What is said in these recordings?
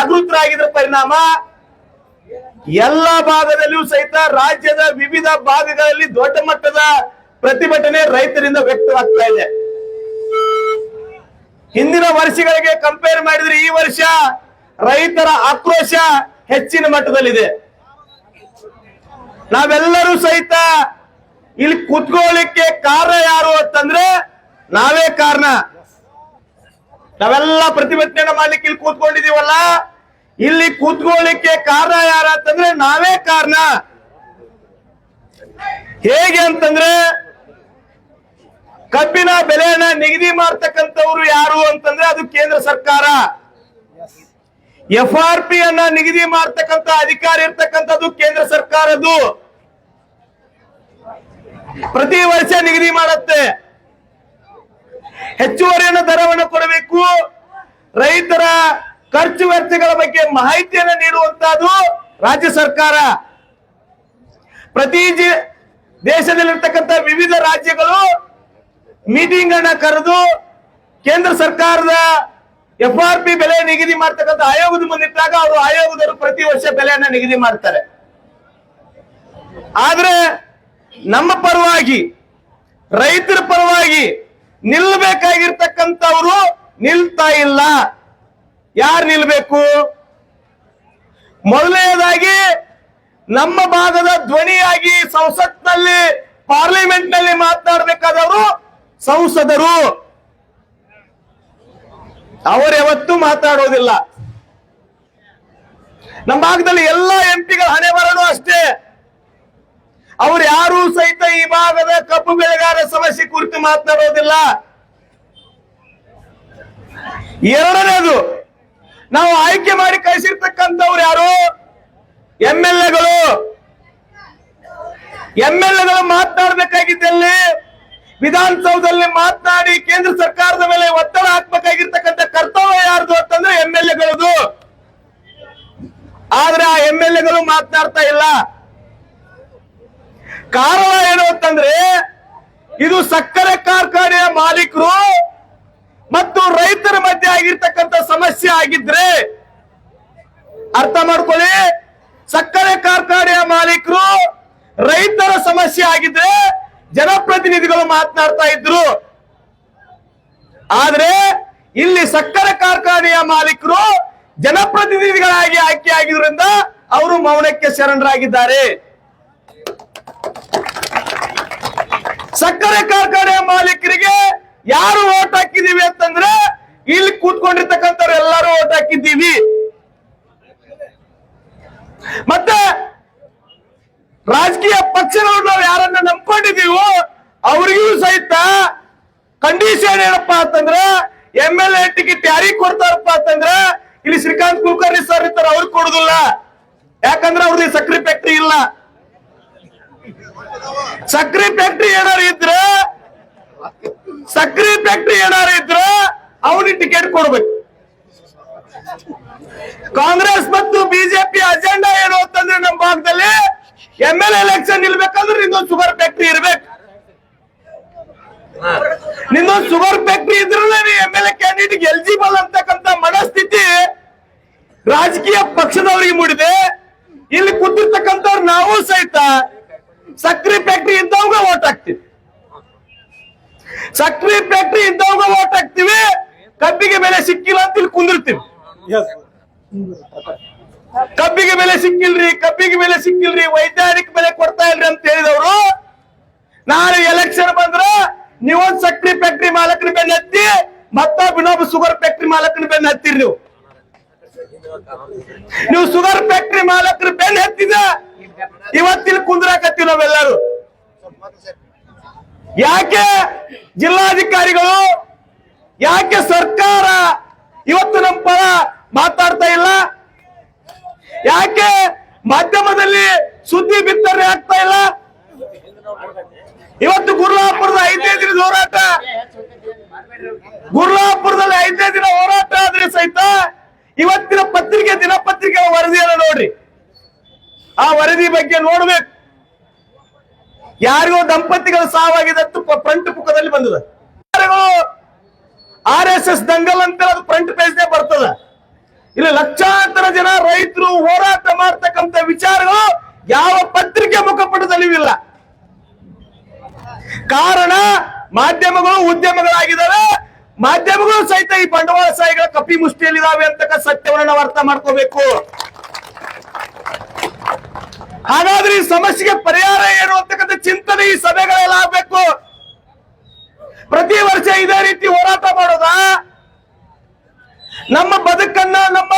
ಜಾಗೃತರಾಗಿದ್ರ ಪರಿಣಾಮ ಎಲ್ಲ ಭಾಗದಲ್ಲಿಯೂ ಸಹಿತ ರಾಜ್ಯದ ವಿವಿಧ ಭಾಗಗಳಲ್ಲಿ ದೊಡ್ಡ ಮಟ್ಟದ ಪ್ರತಿಭಟನೆ ರೈತರಿಂದ ವ್ಯಕ್ತವಾಗ್ತಾ ಇದೆ. ಹಿಂದಿನ ವರ್ಷಗಳಿಗೆ ಕಂಪೇರ್ ಮಾಡಿದ್ರೆ ಈ ವರ್ಷ ರೈತರ ಆಕ್ರೋಶ ಹೆಚ್ಚಿನ ಮಟ್ಟದಲ್ಲಿದೆ. ನಾವೆಲ್ಲರೂ ಸಹಿತ ಇಲ್ಲಿ ಕುತ್ಕೊಳ್ಳಿಕ್ಕೆ ಕಾರಣ ಯಾರು ಅಂತಂದ್ರೆ ನಾವೇ ಕಾರಣ. ನಾವೆಲ್ಲ ಪ್ರತಿಭಟನೆ ಮಾಡ್ಲಿಕ್ಕೆ ಇಲ್ಲಿ ಕೂತ್ಕೊಂಡಿದೀವಲ್ಲ ಇಲ್ಲಿ ಕೂತ್ಕೊಳ್ಳಿಕ್ಕೆ ಕಾರಣ ಯಾರ ಅಂತಂದ್ರೆ ನಾವೇ ಕಾರಣ. ಹೇಗೆ ಅಂತಂದ್ರೆ ಕಬ್ಬಿನ ಬೆಲೆಯನ್ನ ನಿಗದಿ ಮಾಡ್ತಕ್ಕಂಥವ್ರು ಯಾರು ಅಂತಂದ್ರೆ ಅದು ಕೇಂದ್ರ ಸರ್ಕಾರ. ಎಫ್ ಆರ್ ಪಿ ಅನ್ನ ನಿಗದಿ ಮಾಡ್ತಕ್ಕಂಥ ಅಧಿಕಾರ ಇರ್ತಕ್ಕಂಥದ್ದು ಕೇಂದ್ರ ಸರ್ಕಾರದ್ದು. ಪ್ರತಿ ವರ್ಷ ನಿಗದಿ ಮಾಡತ್ತೆ. ಹೆಚ್ಚುವರಿಯನ್ನು ದರವನ್ನು ರೈತರ ಖರ್ಚು ವೆಚ್ಚಗಳ ಬಗ್ಗೆ ಮಾಹಿತಿಯನ್ನು ನೀಡುವಂತಹದ್ದು ರಾಜ್ಯ ಸರ್ಕಾರ. ಪ್ರತಿ ದೇಶದಲ್ಲಿರ್ತಕ್ಕಂಥ ವಿವಿಧ ರಾಜ್ಯಗಳು ಮೀಟಿಂಗ್ ಅನ್ನ ಕರೆದು ಕೇಂದ್ರ ಸರ್ಕಾರದ ಎಫ್ ಆರ್ ಪಿ ಬೆಲೆ ನಿಗದಿ ಮಾಡ್ತಕ್ಕಂಥ ಆಯೋಗದ ಮುಂದಿಟ್ಟಾಗ ಅವರು ಆಯೋಗದವರು ಪ್ರತಿ ವರ್ಷ ಬೆಲೆಯನ್ನ ನಿಗದಿ ಮಾಡ್ತಾರೆ. ಆದ್ರೆ ನಮ್ಮ ಪರವಾಗಿ, ರೈತರ ಪರವಾಗಿ ನಿಲ್ಬೇಕಾಗಿರ್ತಕ್ಕಂಥವ್ರು ನಿಲ್ತಾ ಇಲ್ಲ. ಯಾರು ನಿಲ್ಬೇಕು? ಮೊದಲನೇದಾಗಿ ನಮ್ಮ ಭಾಗದ ಧ್ವನಿಯಾಗಿ ಸಂಸತ್ನಲ್ಲಿ ಪಾರ್ಲಿಮೆಂಟ್ನಲ್ಲಿ ಮಾತನಾಡಬೇಕಾದವರು ಸಂಸದರು. ಅವರು ಯಾವತ್ತೂ ಮಾತಾಡೋದಿಲ್ಲ. ನಮ್ಮ ಭಾಗದಲ್ಲಿ ಎಲ್ಲ ಎಂಪಿಗಳ ಹಣೆ ಬರಲು ಅಷ್ಟೇ. ಅವ್ರು ಯಾರು ಸಹಿತ ಈ ಭಾಗದ ಕಬ್ಬು ಬೆಳೆಗಾರ ಸಮಸ್ಯೆ ಕುರಿತು ಮಾತನಾಡೋದಿಲ್ಲ. ಎರಡನೇದು, ನಾವು ಆಯ್ಕೆ ಮಾಡಿ ಕಳಿಸಿರ್ತಕ್ಕಂಥವ್ರು ಯಾರು? ಎಂ ಎಲ್ ಎಗಳು. ಎಂ ಎಲ್ ಎಗಳು ಮಾತನಾಡಬೇಕಾಗಿದ್ದಲ್ಲಿ, ವಿಧಾನಸೌಧದಲ್ಲಿ ಮಾತನಾಡಿ ಕೇಂದ್ರ ಸರ್ಕಾರದ ಮೇಲೆ ಒತ್ತಡ ಹಾಕ್ಬೇಕಾಗಿರ್ತಕ್ಕಂಥ ಕರ್ತವ್ಯ ಯಾರ್ದು ಅಂತಂದ್ರೆ ಎಂ ಎಲ್ ಎಗಳದು ಆದ್ರೆ ಆ ಎಂ ಎಲ್ ಎಗಳು ಮಾತನಾಡ್ತಾ ಇಲ್ಲ. ಕಾರಣ ಏನು ಅಂತಂದ್ರೆ, ಇದು ಸಕ್ಕರೆ ಕಾರ್ಖಾನೆಯ ಮಾಲೀಕರು ರೈತರ ಮಧ್ಯೆ ಆಗಿರ್ತಕ್ಕಂಥ ಸಮಸ್ಯೆ ಆಗಿದ್ರೆ ಅರ್ಥ ಮಾಡ್ಕೊಳ್ಳಿ. ಸಕ್ಕರೆ ಕಾರ್ಖಾನೆಯ ಮಾಲೀಕರು ರೈತರ ಸಮಸ್ಯೆ ಆಗಿದ್ರೆ ಜನಪ್ರತಿನಿಧಿಗಳು ಮಾತನಾಡ್ತಾ ಇದ್ರು. ಆದ್ರೆ ಇಲ್ಲಿ ಸಕ್ಕರೆ ಕಾರ್ಖಾನೆಯ ಮಾಲೀಕರು ಜನಪ್ರತಿನಿಧಿಗಳಾಗಿ ಆಯ್ಕೆ ಆಗಿದ್ರಿಂದ ಅವರು ಮೌನಕ್ಕೆ ಶರಣರಾಗಿದ್ದಾರೆ. ಸಕ್ಕರೆ ಕಾರ್ಖಾನೆಯ ಮಾಲೀಕರಿಗೆ ಯಾರು ಓಟ್ ಹಾಕಿದೀವಿ ಅಂತಂದ್ರೆ ಇಲ್ಲಿ ಕೂತ್ಕೊಂಡಿರ್ತಕ್ಕಂಥವ್ರು ಎಲ್ಲರೂ ಓಟ್ ಹಾಕಿದ್ದೀವಿ. ಮತ್ತೆ ರಾಜಕೀಯ ಪಕ್ಷಗಳು ನಾವು ಯಾರನ್ನ ನಂಬ್ಕೊಂಡಿದೀವೋ ಅವ್ರಿಗೂ ಸಹಿತ ಕಂಡೀಷನ್ ಏನಪ್ಪಾ ಅಂತಂದ್ರೆ ಎಂ ಎಲ್ ಎ ಟಿಕೆಟ್ ಯಾರಿಗೆ ಕೊಡ್ತಾರಪ್ಪ ಅಂತಂದ್ರೆ ಇಲ್ಲಿ ಶ್ರೀಕಾಂತ್ ಕುಲಕರ್ಣಿ ಸರ್ ಇರ್ತಾರೆ, ಅವ್ರಿಗೆ ಕೊಡುದಿಲ್ಲ. ಯಾಕಂದ್ರೆ ಅವ್ರಿಗೆ ಸಕ್ರಿ ಫ್ಯಾಕ್ಟ್ರಿ ಇಲ್ಲ. ಸಕ್ರಿ ಫ್ಯಾಕ್ಟ್ರಿ ಏನಾರು ಇದ್ರೆ ಸಕ್ರಿ ಫ್ಯಾಕ್ಟ್ರಿ ಏನಾರ ಇದ್ರೆ ಅವನಿಗೆ ಟಿಕೆಟ್ ಕೊಡ್ಬೇಕು. ಕಾಂಗ್ರೆಸ್ ಮತ್ತು ಬಿಜೆಪಿ ಅಜೆಂಡಾ ಏನು ಅಂತಂದ್ರೆ ನಮ್ಮ ಭಾಗದಲ್ಲಿ ಎಂ ಎಲ್ ಎಲೆಕ್ಷನ್ ನಿಲ್ಬೇಕಂದ್ರೆ ನಿಂದೊಂದು ಶುಗರ್ ಫ್ಯಾಕ್ಟ್ರಿ ಇರ್ಬೇಕು. ನಿಂದೊಂದು ಶುಗರ್ ಫ್ಯಾಕ್ಟ್ರಿ ಇದ್ರೆ M L A candidate eligible ಅಂತಕ್ಕಂತ ಮನಸ್ಥಿತಿ ರಾಜಕೀಯ ಪಕ್ಷದವರಿಗೆ ಮೂಡಿದೆ. ಇಲ್ಲಿ ಕೂತಿರ್ತಕ್ಕಂಥವ್ರು ನಾವು ಸಹಿತ ಸಕ್ರಿ ಫ್ಯಾಕ್ಟ್ರಿ ಇದ್ದವಾಗ ಓಟ್ ಹಾಕ್ತಿವಿ. ಸಕ್ರಿ ಫ್ಯಾಕ್ಟ್ರಿ ಇದ್ದವಾಗ ಓಟ್ ಹಾಕ್ತಿವಿ. ಕಬ್ಬಿಗೆ ಬೆಲೆ ಸಿಕ್ಕಿಲ್ಲ ಅಂತ ಇಲ್ಲಿ ಕುಂದಿರ್ತೀವಿ. ಕಬ್ಬಿಗೆ ಬೆಲೆ ಸಿಕ್ಕಿಲ್ರಿ ಕಬ್ಬಿಗೆ ಬೆಲೆ ಸಿಕ್ಕಿಲ್ರಿ ವೈಜ್ಞಾನಿಕ ಬೆಲೆ ಕೊಡ್ತಾ ಇಲ್ರಿ ಅಂತ ಹೇಳಿದವರು ನಾಳೆ ಎಲೆಕ್ಷನ್ ಬಂದ್ರ ನೀವೊಂದ್ ಸಕ್ರಿ ಫ್ಯಾಕ್ಟ್ರಿ ಮಾಲಕನ ಬೆನ್ನ ಹತ್ತಿ ಮತ್ತ ಇನ್ನೊಬ್ಬ ಶುಗರ್ ಫ್ಯಾಕ್ಟ್ರಿ ಮಾಲಕನ ಬೆನ್ನ ಹತ್ತಿರಿ ನೀವು. ನೀವು ಶುಗರ್ ಫ್ಯಾಕ್ಟ್ರಿ ಮಾಲಕರು ಬೆನ್ನ ಹತ್ತಿದ ಇವತ್ತಿಲ್ ಕುಂದ್ರಾಕತ್ತೀವಿ ನಾವೆಲ್ಲರೂ. ಯಾಕೆ ಜಿಲ್ಲಾಧಿಕಾರಿಗಳು, ಯಾಕೆ ಸರ್ಕಾರ ಇವತ್ತು ನಮ್ಮ ಪರ ಮಾತಾಡ್ತಾ ಇಲ್ಲ? ಯಾಕೆ ಮಾಧ್ಯಮದಲ್ಲಿ ಸುದ್ದಿ ಬಿತ್ತನೆ ಆಗ್ತಾ ಇಲ್ಲ? ಇವತ್ತು ಗುರುಲಾಪುರದ ಐದನೇ ದಿನದ ಹೋರಾಟ, ಗುರುಲಾಪುರದಲ್ಲಿ ಐದನೇ ದಿನ ಹೋರಾಟ ಆದ್ರೆ ಸಹಿತ ಇವತ್ತಿನ ಪತ್ರಿಕೆ ದಿನಪತ್ರಿಕೆ ವರದಿಯನ್ನು ನೋಡ್ರಿ. ಆ ವರದಿ ಬಗ್ಗೆ ನೋಡ್ಬೇಕು. ಯಾರಿಗೋ ದಂಪತಿಗಳು ಸಾವಾಗಿದೆ ಫ್ರಂಟ್ ಪುಕ್ಕದಲ್ಲಿ ಬಂದದ. ಆರ್ ಎಸ್ ಎಸ್ ದಂಗಲ್ ಅಂತ ಅದು ಫ್ರಂಟ್ ಪೇಜ್ ಬರ್ತದ. ಇಲ್ಲಿ ಲಕ್ಷಾಂತರ ಜನ ರೈತರು ಹೋರಾಟ ಮಾಡ್ತಕ್ಕಂತ ವಿಚಾರಗಳು ಯಾವ ಪತ್ರಿಕೆ ಮುಖಪಟದಲ್ಲಿ ಇಲ್ಲ ಕಾರಣ ಮಾಧ್ಯಮಗಳು, ಉದ್ಯಮಗಳಾಗಿದ್ದಾವೆ. ಮಾಧ್ಯಮಗಳು ಸಹಿತ ಈ ಬಂಡವಾಳ ಬಂಡವಾಳಶಾಹಿಗಳ ಕಪಿ ಮುಷ್ಟಿಯಲ್ಲಿದ್ದಾವೆ ಅಂತಕ್ಕ ಸತ್ಯವನ್ನು ನಾವು ಅರ್ಥ ಮಾಡ್ಕೋಬೇಕು. ಹಾಗಾದ್ರೆ ಈ ಸಮಸ್ಯೆಗೆ ಪರಿಹಾರ ಏನು ಅಂತಕ್ಕಂಥ ಚಿಂತನೆ ಈ ಸಭೆಗಳೆಲ್ಲ ಆಗ್ಬೇಕು? ಪ್ರತಿ ವರ್ಷ ಇದೇ ರೀತಿ ಹೋರಾಟ ಮಾಡೋದ? ನಮ್ಮ ಬದುಕನ್ನ, ನಮ್ಮ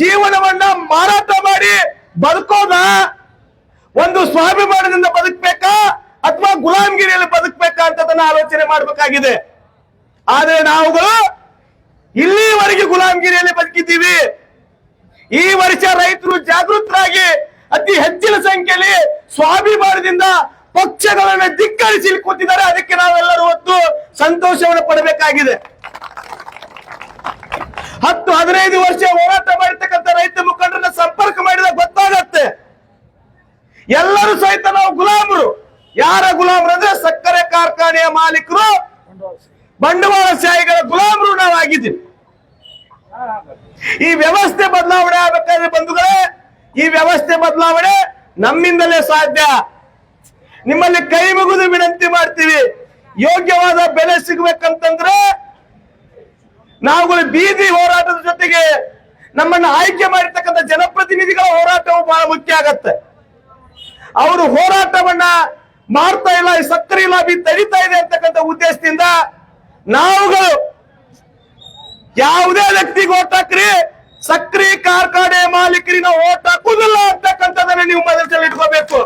ಜೀವನವನ್ನ ಮಾರಾಟ ಮಾಡಿ ಬದುಕೋದ? ಒಂದು ಸ್ವಾಭಿಮಾನದಿಂದ ಬದುಕಬೇಕಾ? ಅಥವಾ ಗುಲಾಮಗಿರಿಯಲ್ಲಿ ಬದುಕಬೇಕಾ ಅಂತದನ್ನ ಆಲೋಚನೆ ಮಾಡಬೇಕಾಗಿದೆ. ಆದ್ರೆ ನಾವುಗಳು ಇಲ್ಲಿವರೆಗೆ ಗುಲಾಮಗಿರಿಯಲ್ಲಿ ಬದುಕಿದ್ದೀವಿ. ಈ ವರ್ಷ ರೈತರು ಜಾಗೃತರಾಗಿ ಅತಿ ಹೆಚ್ಚಿನ ಸಂಖ್ಯೆಯಲ್ಲಿ ಸ್ವಾಭಿಮಾನದಿಂದ ಪಕ್ಷಗಳನ್ನ ಧಿಕ್ಕರಿಸಿ ಕೂತಿದ್ದಾರೆ. ಅದಕ್ಕೆ ನಾವೆಲ್ಲರೂ ಹೊತ್ತು ಸಂತೋಷವನ್ನು ಪಡಬೇಕಾಗಿದೆ. ಹತ್ತು, ಹದಿನೈದು ವರ್ಷ ಹೋರಾಟ ಮಾಡಿರ್ತಕ್ಕಂಥ ರೈತ ಮುಖಂಡರನ್ನ ಸಂಪರ್ಕ ಮಾಡಿದಾಗ ಗೊತ್ತಾಗತ್ತೆ. ಎಲ್ಲರೂ ಸಹಿತ ನಾವು ಗುಲಾಮರು. ಯಾರ ಗುಲಾಮರು ಅಂದ್ರೆ ಸಕ್ಕರೆ ಕಾರ್ಖಾನೆಯ ಮಾಲೀಕರು ಬಂಡವಾಳಶಾಹಿಗಳ ಗುಲಾಮರು ನಾವು ಆಗಿದ್ದೀವಿ. ಈ ವ್ಯವಸ್ಥೆ ಬದಲಾವಣೆ ಆಗ್ಬೇಕಾದ್ರೆ ಬಂಧುಗಳೇ ಈ ವ್ಯವಸ್ಥೆ ಬದಲಾವಣೆ ನಮ್ಮಿಂದಲೇ ಸಾಧ್ಯ. ನಿಮ್ಮಲ್ಲಿ ಕೈ ಮುಗಿದು ವಿನಂತಿ ಮಾಡ್ತೀವಿ. ಯೋಗ್ಯವಾದ ಬೆಲೆ ಸಿಗ್ಬೇಕಂತಂದ್ರೆ ನಾವುಗಳು ಬೀದಿ ಹೋರಾಟದ ಜೊತೆಗೆ ನಮ್ಮನ್ನ ಆಯ್ಕೆ ಮಾಡಿರ್ತಕ್ಕಂಥ ಜನಪ್ರತಿನಿಧಿಗಳ ಹೋರಾಟವು ಬಹಳ ಮುಖ್ಯ ಆಗತ್ತೆ. ಅವರು ಹೋರಾಟವನ್ನ ಮಾಡ್ತಾ ಇಲ್ಲ, ಈ ಸಕ್ಕರೆ ಲಾಭಿ ತಡಿತಾ ಇದೆ ಅಂತಕ್ಕಂಥ ಉದ್ದೇಶದಿಂದ ನಾವುಗಳು ಯಾವುದೇ ವ್ಯಕ್ತಿಗೆ ಓಟ್ ಹಾಕ್ರಿ ಸಕ್ರಿ ಕಾರ್ಖಾನೆ ಮಾಲೀಕರಿನ ನಾವು ಓಟ್ ಹಾಕುದಿಲ್ಲ ಅಂತಕ್ಕಂಥದ್ದನ್ನ ನೀವು ಮನಸ್ಸಲ್ಲಿ ಇಟ್ಕೋಬೇಕು.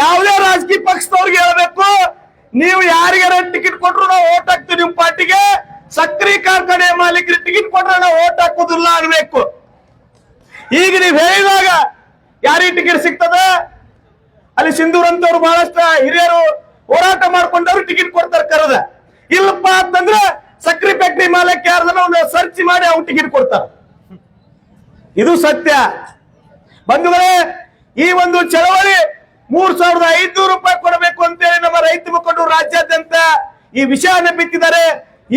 ಯಾವುದೇ ರಾಜಕೀಯ ಪಕ್ಷದವ್ರಿಗೆ ಹೇಳ್ಬೇಕು, ನೀವು ಯಾರಿಗಾರ ಟಿಕೆಟ್ ಕೊಟ್ರು ನಾವು ಓಟ್ ಹಾಕ್ತೀವಿ ನಿಮ್ ಪಾರ್ಟಿಗೆ, ಸಕ್ರಿ ಕಾರ್ಖಾನೆ ಮಾಲೀಕರಿಗೆ ಟಿಕೆಟ್ ಕೊಟ್ರೆ ನಾವು ಓಟ್ ಹಾಕೋದಿಲ್ಲ ಅನ್ಬೇಕು ಈಗ ನೀವು ಹೇಳಿದಾಗ ಯಾರಿಗೆ ಟಿಕೆಟ್ ಸಿಗ್ತದ? ಅಲ್ಲಿ ಸಿಂಧೂರ್ ಅಂತವ್ರು ಬಹಳಷ್ಟು ಹಿರಿಯರು ಹೋರಾಟ ಮಾಡ್ಕೊಂಡವ್ರು ಟಿಕೆಟ್ ಕೊಡ್ತಾರೆ ಕರೆದ. ಇಲ್ಲಪ್ಪ ಅಂತಂದ್ರೆ ಸಕ್ರಿ ಫ್ಯಾಕ್ಟ್ರಿ ಮಾಲಕ್ ಯಾರ್ದನ್ನ ಒಂದು ಸರ್ಚ್ ಮಾಡಿ ಅವ್ನು ಟಿಕೆಟ್ ಕೊಡ್ತಾರ. ಇದು ಸತ್ಯ. ಬಂಧುಗಳೇ, ಈ ಒಂದು ಚಳವಳಿ ಮೂರ್ ಸಾವಿರದ ಐದ್ನೂರು ರೂಪಾಯಿ ಕೊಡಬೇಕು ಅಂತೇಳಿ ನಮ್ಮ ರೈತ ಮುಖಂಡರು ರಾಜ್ಯಾದ್ಯಂತ ಈ ವಿಷಯವನ್ನು ಬಿತ್ತಿದ್ದಾರೆ.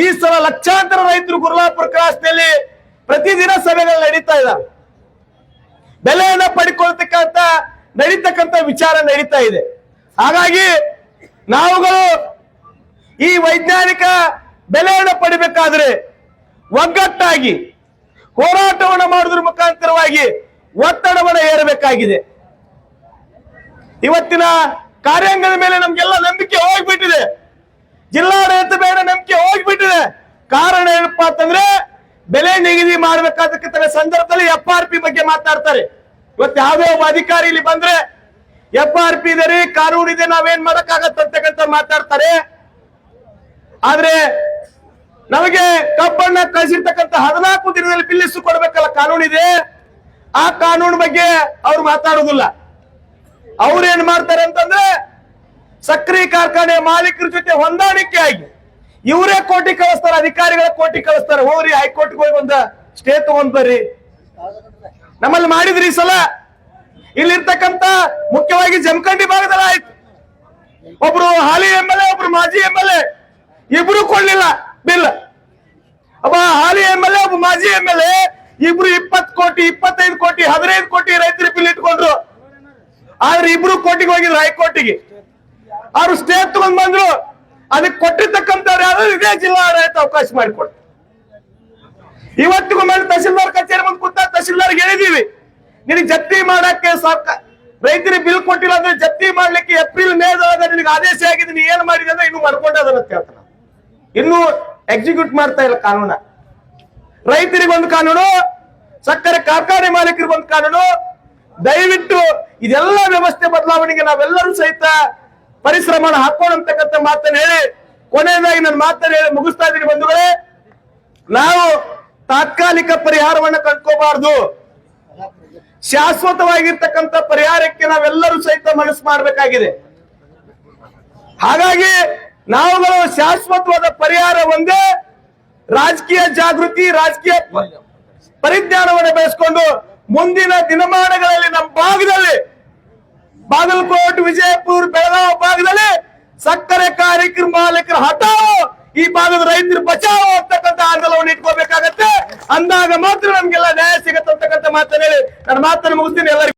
ಈ ಸಲ ಲಕ್ಷಾಂತರ ರೈತರು ಗುರುಲಾಪುರ ಕ್ರಾಸ್ನಲ್ಲಿ ಪ್ರತಿದಿನ ಸಭೆಗಳು ನಡೀತಾ ಇದೆ. ಬೆಲೆಯನ್ನ ಪಡ್ಕೊಳ್ತಕ್ಕಂತ ನಡೀತಕ್ಕಂತ ವಿಚಾರ ನಡೀತಾ ಇದೆ. ಹಾಗಾಗಿ ನಾವುಗಳು ಈ ವೈಜ್ಞಾನಿಕ ಬೆಲೆಯನ್ನು ಪಡಿಬೇಕಾದ್ರೆ ಒಗ್ಗಟ್ಟಾಗಿ ಹೋರಾಟವನ್ನು ಮಾಡುವುದರ ಮುಖಾಂತರವಾಗಿ ಒತ್ತಡವನ್ನು ಏರಬೇಕಾಗಿದೆ ಇವತ್ತಿನ ಕಾರ್ಯಾಂಗದ ಮೇಲೆ ನಮ್ಗೆಲ್ಲ ನಂಬಿಕೆ ಹೋಗ್ಬಿಟ್ಟಿದೆ. ಜಿಲ್ಲಾಡಳಿತ ಮೇಲೆ ನಂಬಿಕೆ ಹೋಗ್ಬಿಟ್ಟಿದೆ. ಕಾರಣ ಏನಪ್ಪಾ ಅಂತಂದ್ರೆ ಬೆಲೆ ನಿಗದಿ ಮಾಡಬೇಕಾದ ಸಂದರ್ಭದಲ್ಲಿ ಎಫ್ ಆರ್ ಪಿ ಬಗ್ಗೆ ಮಾತಾಡ್ತಾರೆ. ಇವತ್ತು ಯಾವುದೇ ಒಬ್ಬ ಅಧಿಕಾರಿ ಇಲ್ಲಿ ಬಂದ್ರೆ ಎಫ್ ಆರ್ ಪಿ ಇದೆ ರೀ, ಕಾನೂನು ಇದೆ, ನಾವೇನ್ ಮಾತಾಡ್ತಾರೆ. ಆದ್ರೆ ನಮಗೆ ಕಬ್ಬಣ್ಣ ಕಳಿಸಿರ್ತಕ್ಕಂಥ ಹದಿನಾಲ್ಕು ದಿನದಲ್ಲಿ ಬಿಲ್ಲಿಸು ಕೊಡಬೇಕಲ್ಲ ಕಾನೂನು ಇದೆ. ಆ ಕಾನೂನು ಬಗ್ಗೆ ಅವ್ರು ಮಾತಾಡೋದಿಲ್ಲ. ಅವ್ರು ಏನ್ ಮಾಡ್ತಾರೆ ಅಂತಂದ್ರೆ ಸಕ್ರಿ ಕಾರ್ಖಾನೆ ಮಾಲೀಕರ ಜೊತೆ ಹೊಂದಾಣಿಕೆ ಆಗಿ ಇವರೇ ಕೋಟಿ ಕಳಿಸ್ತಾರೆ, ಅಧಿಕಾರಿಗಳ ಕೋಟಿ ಕಳಿಸ್ತಾರೆ. ಹೋಗ್ರಿ ಹೈಕೋರ್ಟ್ ಹೋಗಿ ಒಂದ ಸ್ಟೇ ತಗೊಂಡ್ ಬರ್ರಿ. ನಮ್ಮಲ್ಲಿ ಮಾಡಿದ್ರಿ ಈ ಸಲ. ಇಲ್ಲಿರ್ತಕ್ಕಂತ ಮುಖ್ಯವಾಗಿ ಜಮಖಂಡಿ ಭಾಗದಲ್ಲಿ ಆಯ್ತು. ಒಬ್ರು ಹಾಲಿ ಎಂ ಎಲ್ ಎ, ಒಬ್ರು ಮಾಜಿ ಎಂ ಎಲ್ ಎ. ಇಬ್ರು ಕೊಡ್ಲಿಲ್ಲ. ಬಿಲ್. ಅಬ್ಬ, ಹಾಲಿ ಎಂ ಎಲ್ ಎ ಒಬ್ಬ ಮಾಜಿ ಎಂ ಎಲ್ ಎ, ಇಬ್ರು ಇಪ್ಪತ್ ಕೋಟಿ, ಇಪ್ಪತ್ತೈದು ಕೋಟಿ, ಹದಿನೈದು ಕೋಟಿ ರೈತರ ಬಿಲ್ ಇಟ್ಕೊಂಡ್ರು. ಆದ್ರೆ ಇಬ್ರು ಕೋಟಿಗೆ ಹೋಗಿದ್ರು ಹೈಕೋರ್ಟಿಗೆ. ಅವ್ರು ಸ್ಟೇ ತಗೊಂಡ್ ಬಂದ್ರು. ಅದಕ್ಕೆ ಕೊಟ್ಟಿರ್ತಕ್ಕಂಥವ್ರು ಯಾರು? ಇದೇ ಜಿಲ್ಲಾ ಆಡಳಿತ ಅವಕಾಶ ಮಾಡಿಕೊಡ್ತಾರೆ ಇವತ್ತಿಗೂ ಮೇಲೆ ತಹಸೀಲ್ದಾರ್ ಕಚೇರಿ ಬಂದು ಕೂತ ತಹಸೀಲ್ದಾರ್ಗೆ ಹೇಳಿದೀವಿ. ನಿನಗೆ ಜಪ್ತಿ ಮಾಡಕ್ಕೆ ಸರ್ಕಾರ ರೈತರಿಗೆ ಬಿಲ್ ಕೊಟ್ಟಿಲ್ಲ ಅಂದ್ರೆ ಜಪ್ತಿ ಮಾಡ್ಲಿಕ್ಕೆ ಏಪ್ರಿಲ್ ಮೇದ ನಿನಗೆ ಆದೇಶ ಆಗಿದೆ ನೀ ಏನ್ ಮಾಡಿದೆ ಅಂದ್ರೆ ಇನ್ನು ಮಾಡ್ಕೊಂಡೆ ಹೇಳ್ತಾನೆ ಇನ್ನು ಎಕ್ಸಿಕ್ಯೂಟ್ ಮಾಡ್ತಾ ಇಲ್ಲ ಕಾನೂನ. ರೈತರಿಗೆ ಒಂದು ಕಾನೂನು, ಸಕ್ಕರೆ ಕಾರ್ಖಾನೆ ಮಾಲೀಕರಿಗೆ ಒಂದು ಕಾನೂನು. ದಯವಿಟ್ಟು ಇದೆಲ್ಲ ವ್ಯವಸ್ಥೆ ಬದಲಾವಣೆಗೆ ನಾವೆಲ್ಲರೂ ಸಹಿತ ಪರಿಶ್ರಮ ಹಾಕೋಣ ಅಂತಕ್ಕಂಥ ಮಾತನ್ನ ಹೇಳಿ, ಕೊನೆಯದಾಗಿ ನನ್ನ ಮಾತನ್ನು ಹೇಳಿ ಮುಗಿಸ್ತಾ ಇದ್ದೀನಿ ಬಂಧುಗಳೇ. ನಾವು ತಾತ್ಕಾಲಿಕ ಪರಿಹಾರವನ್ನ ಕಂಡ್ಕೋಬಾರ್ದು. ಶಾಶ್ವತವಾಗಿರ್ತಕ್ಕಂಥ ಪರಿಹಾರಕ್ಕೆ ನಾವೆಲ್ಲರೂ ಸಹಿತ ಮನಸ್ಸು ಮಾಡಬೇಕಾಗಿದೆ. ಹಾಗಾಗಿ ನಾವುಗಳು ಶಾಶ್ವತವಾದ ಪರಿಹಾರ ಒಂದೇ ರಾಜಕೀಯ ಜಾಗೃತಿ, ರಾಜಕೀಯ ಪರಿಜ್ಞಾನವನ್ನು ಬೆಳೆಸ್ಕೊಂಡು ಮುಂದಿನ ದಿನಮಾನಗಳಲ್ಲಿ ನಮ್ಮ ಭಾಗದಲ್ಲಿ ಬಾಗಲಕೋಟ್, ವಿಜಯಪುರ, ಬೆಳಗಾವಿ ಭಾಗದಲ್ಲಿ ಸಕ್ಕರೆ ಕಾರ್ಯಕ್ರಮ ಮಾಲೀಕರ ಹಠಾವು, ಈ ಭಾಗದ ರೈತರು ಬಚಾವ್ ಅಂತಕ್ಕಂಥ ಆಂದೋಲನವನ್ನು ಇಟ್ಕೋಬೇಕಾಗತ್ತೆ ಅಂದಾಗ ಮಾತ್ರ ನಮ್ಗೆಲ್ಲ ನ್ಯಾಯ ಸಿಗತ್ತೆ ಅಂತಕ್ಕಂಥ ಮಾತನ್ನ ಹೇಳಿ. ನನ್ನ ಮಾತನ್ನು ಮುಗಿಸ್ತೀನಿ. ಎಲ್ಲರಿಗೂ